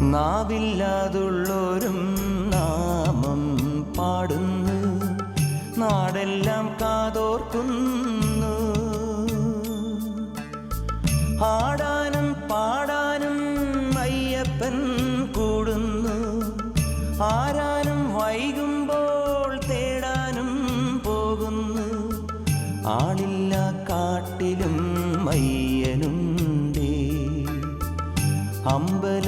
നാവില്ലാതുള്ളോരും നാമം പാടുന്നു നാടെല്ലാം കാതോർക്കുന്നു. ആടാനും പാടാനും അയ്യപ്പൻ കൂടുന്നു ആരാനും വൈകുമ്പോൾ തേടാനും പോകുന്നു. ആളില്ല കാട്ടിലും മയ്യനുണ്ടേ അമ്പലമേട്ടിലും